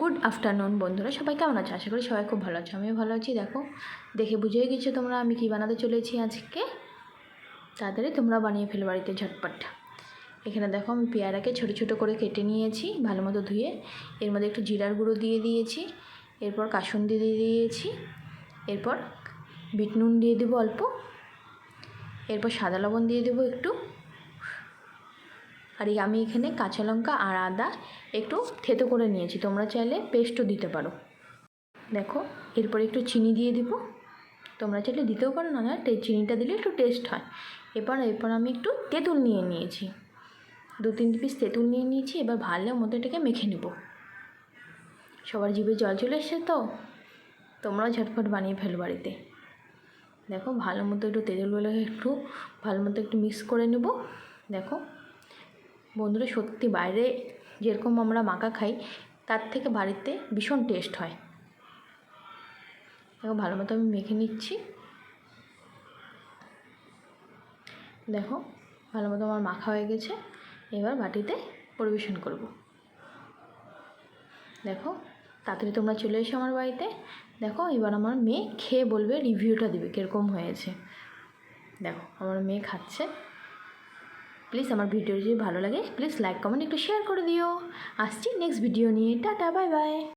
Good afternoon বন্ধুরা। সবাই কেমন আছে? আশা করি সবাই খুব ভালো আছে। আমিও ভালো আছি, দেখো। দেখে বুঝেই গেছো তোমরা আমি কী বানাতে চলেছি আজকে? তাড়াতাড়ি তোমরা বানিয়ে ফেলো বাড়িতে ঝটপট। এখানে দেখো আমি পেয়ারাকে ছোটো ছোটো করে কেটে নিয়েছি, ভালো মতো ধুয়ে। এর মধ্যে একটু জিরার গুঁড়ো দিয়ে দিয়েছি, এরপর কাসুন্দি দিয়ে দিয়েছি, এরপর বিট নুন দিয়ে দেবো অল্প, এরপর সাদা লবণ দিয়ে দেবো একটু। আর আমি এখানে কাঁচা লঙ্কা আর আদা একটু থেতো করে নিয়েছি। তোমরা চাইলে পেস্টও দিতে পারো। দেখো, এরপর একটু চিনি দিয়ে দিব। তোমরা চাইলে দিতেও পারো না চিনিটা দিলে একটু টেস্ট হয়। এবার এরপর আমি একটু তেঁতুল নিয়ে নিয়েছি। দু, তিন পিস তেঁতুল নিয়ে নিয়েছি। এবার ভালো মতো এটাকে মেখে নেব। সবার জিভে জল চলে এসছে তো? তোমরাও ঝটফট বানিয়ে ফেলো বাড়িতে। দেখো, ভালো মতো একটু তেঁতুলগুলোকে একটু, ভালো মতো একটু মিক্স করে নেব। দেখো বন্ধুরা, সত্যি বাইরে যেরকম আমরা মাখা খাই, তার থেকে বাড়িতে ভীষণ টেস্ট হয়। দেখো, ভালো মতো আমি মেখে নিচ্ছি। দেখো, ভালো মতো আমার মাখা হয়ে গেছে। এবার বাটিতে পরিবেশন করব। দেখো, তাড়াতাড়ি তোমরা চলে এসো আমার বাড়িতে। দেখো, এবার আমার মেয়ে খেয়ে বলবে রিভিউটা দেবে, কীরকম হয়েছে। দেখো, আমার মেয়ে খাচ্ছে। প্লিজ আমার ভিডিও যদি ভালো লাগে, প্লিজ লাইক কমেন্ট একটু শেয়ার করে দিও। আসছি নেক্সট ভিডিও নিয়ে। Tata bye bye